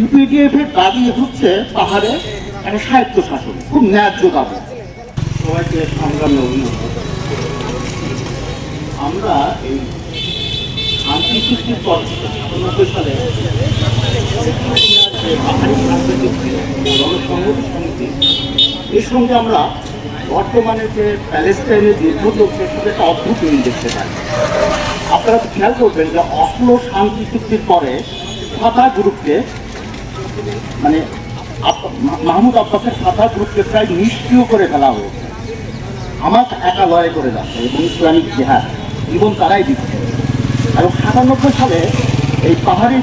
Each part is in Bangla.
ইউপিডিএফ এর দাবি হচ্ছে পাহাড়ে একটা সাহিত্য শাসন, খুব ন্যায্য দাবি। সবাইকে সংগ্রামে অভিনন্দন। আমরা এই শান্তি চুক্তির পর সালে এর সঙ্গে আমরা বর্তমানে যে প্যালেস্টাইনের যুদ্ধ চলছে, সেটা একটা অদ্ভুত মিল দেখতে পাই। আপনারা খেয়াল করবেন যে অসলো শান্তি চুক্তির পরে ফাতা গ্রুপকে মানে মাহমুদ আব্বাসের ফাতা গ্রুপকে প্রায় নিষ্ক্রিয় করে ফেলা হয়েছে। আমার একা লড়াই করে যাচ্ছে এবং ইসলামিক জেহাদ জীবন তারাই দিচ্ছে। এবং সাতানব্বই সালে এই পাহাড়ি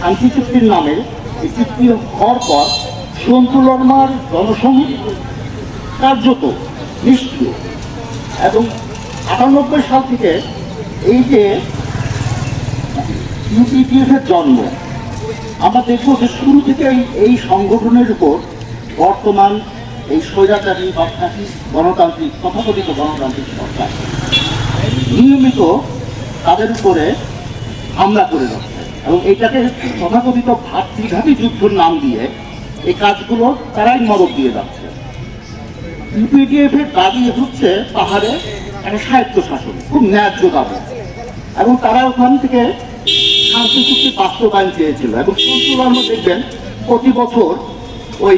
শান্তি চুক্তির নামে এই চুক্তি হওয়ার পর সন্তু লর্মার জনসংহতি কার্যত নিষ্ক্রিয়। এবং আটানব্বই সাল থেকে এই যে ইউপিপিএফ এর জন্ম আমরা দেখব যে শুরু থেকে এই- সংগঠনের উপর বর্তমান এই স্বৈরাচারী বাপঘাতী গণতান্ত্রিক, তথাকথিত গণতান্ত্রিক সরকার। নিয়মিত তাদের উপরে হামলা করে যাচ্ছে। এবং এটাকে তথাকথিত ভাতৃঘাতী যুদ্ধের নাম দিয়ে এই কাজগুলো তারাই মদত দিয়ে যাচ্ছে। ইউপিডিএফ এর দাবি হচ্ছে পাহাড়ে একটা সাহিত্য শাসন খুব ন্যায্য দাবি। এবং তারা ওখান থেকে শান্তি চুক্তি বাস্তবায়ন চেয়েছিল এবং সন্তুল আমরা দেখবেন প্রতি বছর ওই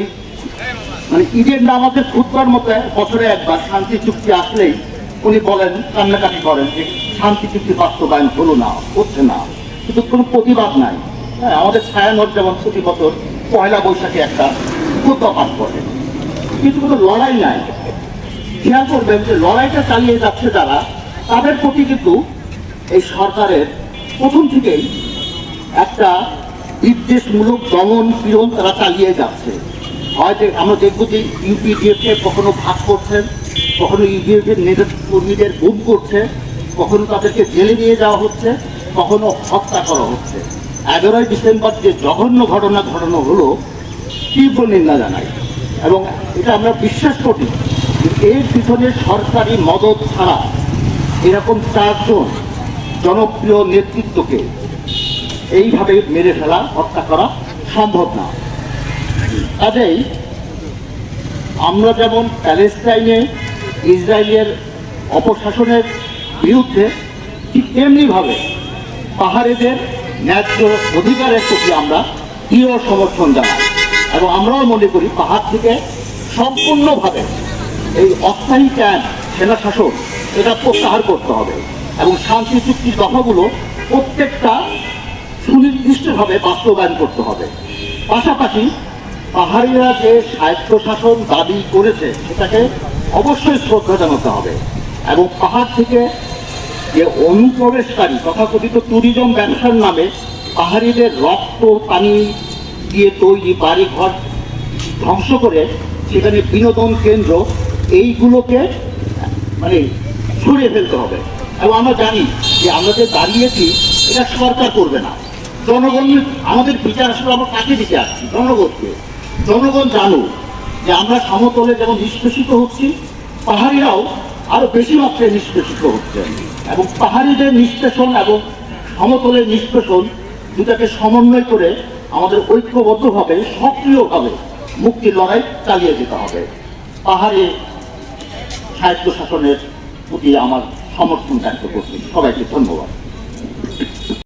মানে ঈদের নামাজের খুতবার মতো বছরে একবার শান্তি চুক্তি আসলেই উনি বলেন, কান্নাকাটি করেন যে শান্তি চুক্তি বাস্তবায়ন হলো না, হচ্ছে না। কিন্তু কোনো প্রতিবাদ নাই। হ্যাঁ আমাদের ছায়ানট যেমন প্রতি বছর পয়লা বৈশাখে একটা খুতবা পাঠ করে। কিন্তু কোনো লড়াই নাই। খেয়াল করবেন যে লড়াইটা চালিয়ে যাচ্ছে যারা, তাদের প্রতি কিন্তু এই সরকারের প্রথম থেকেই একটা বিদ্বেষমূলক দমন পীড়ন তারা চালিয়ে যাচ্ছে। হয়তো আমরা দেখব যে ইউপিডিএফকে কখনো ভাগ করছেন কখনো ইউপিএফ এর নেতা কর্মীদের গুম করছে, কখনো তাদেরকে জেলে নিয়ে যাওয়া হচ্ছে, কখনো হত্যা করা হচ্ছে। এগারোই ডিসেম্বর যে জঘন্য ঘটনা ঘটানো হলো, তীব্র নিন্দা জানাই। এবং এটা আমরা বিশ্বাস করি এর পিছনে সরকারি মদত ছাড়া এরকম চারজন জনপ্রিয় নেতৃত্বকে এইভাবে মেরে ফেলা, হত্যা করা সম্ভব না। কাজেই আমরা যেমন প্যালেস্টাইনে ইসরায়েলের অপশাসনের বিরুদ্ধে ঠিক তেমনিভাবে পাহাড়িদের ন্যায্য অধিকারের প্রতি আমরা দৃঢ় সমর্থন জানাই এবং আমরাও মনে করি পাহাড় থেকে সম্পূর্ণভাবে এই অস্থায়ী ক্যাম্প সেনা শাসন, এটা প্রত্যাহার করতে হবে এবং শান্তি চুক্তির কথাগুলো প্রত্যেকটা সুনির্দিষ্টভাবে বাস্তবায়ন করতে হবে। পাশাপাশি পাহাড়িরা যে স্বায়ত্তশাসন দাবি করেছে, সেটাকে অবশ্যই শ্রদ্ধা জানাতে হবে এবং পাহাড় থেকে যে অনুপ্রবেশকারী, তথাকথিত ট্যুরিজম ব্যবসার নামে পাহাড়িদের রক্ত, পানি দিয়ে তৈরি বাড়ি ঘর ধ্বংস করে সেখানে বিনোদন কেন্দ্র, এইগুলোকে মানে সরিয়ে ফেলতে হবে। এবং আমরা জানি যে আমরা যে দাঁড়িয়েছি, এটা সরকার করবে না। জনগণ, আমাদের বিচার আসলে আমরা কাকে দিতে আসছি? জনগণকে। জনগণ জানুক যে আমরা সমতলে যেমন নিষ্পেষিত হচ্ছি, পাহাড়িরাও আরও বেশি মাত্রায় নিষ্পেষিত হচ্ছে এবং পাহাড়িদের নিষ্পেষণ এবং সমতলের নিষ্পেষণ দুটাকে সমন্বয় করে আমাদের ঐক্যবদ্ধভাবে, সক্রিয়ভাবে মুক্তির লড়াই চালিয়ে যেতে হবে। পাহাড়ে সাহিত্য শাসনের প্রতি আমার সমর্থন ব্যক্ত করছি। সবাইকে ধন্যবাদ।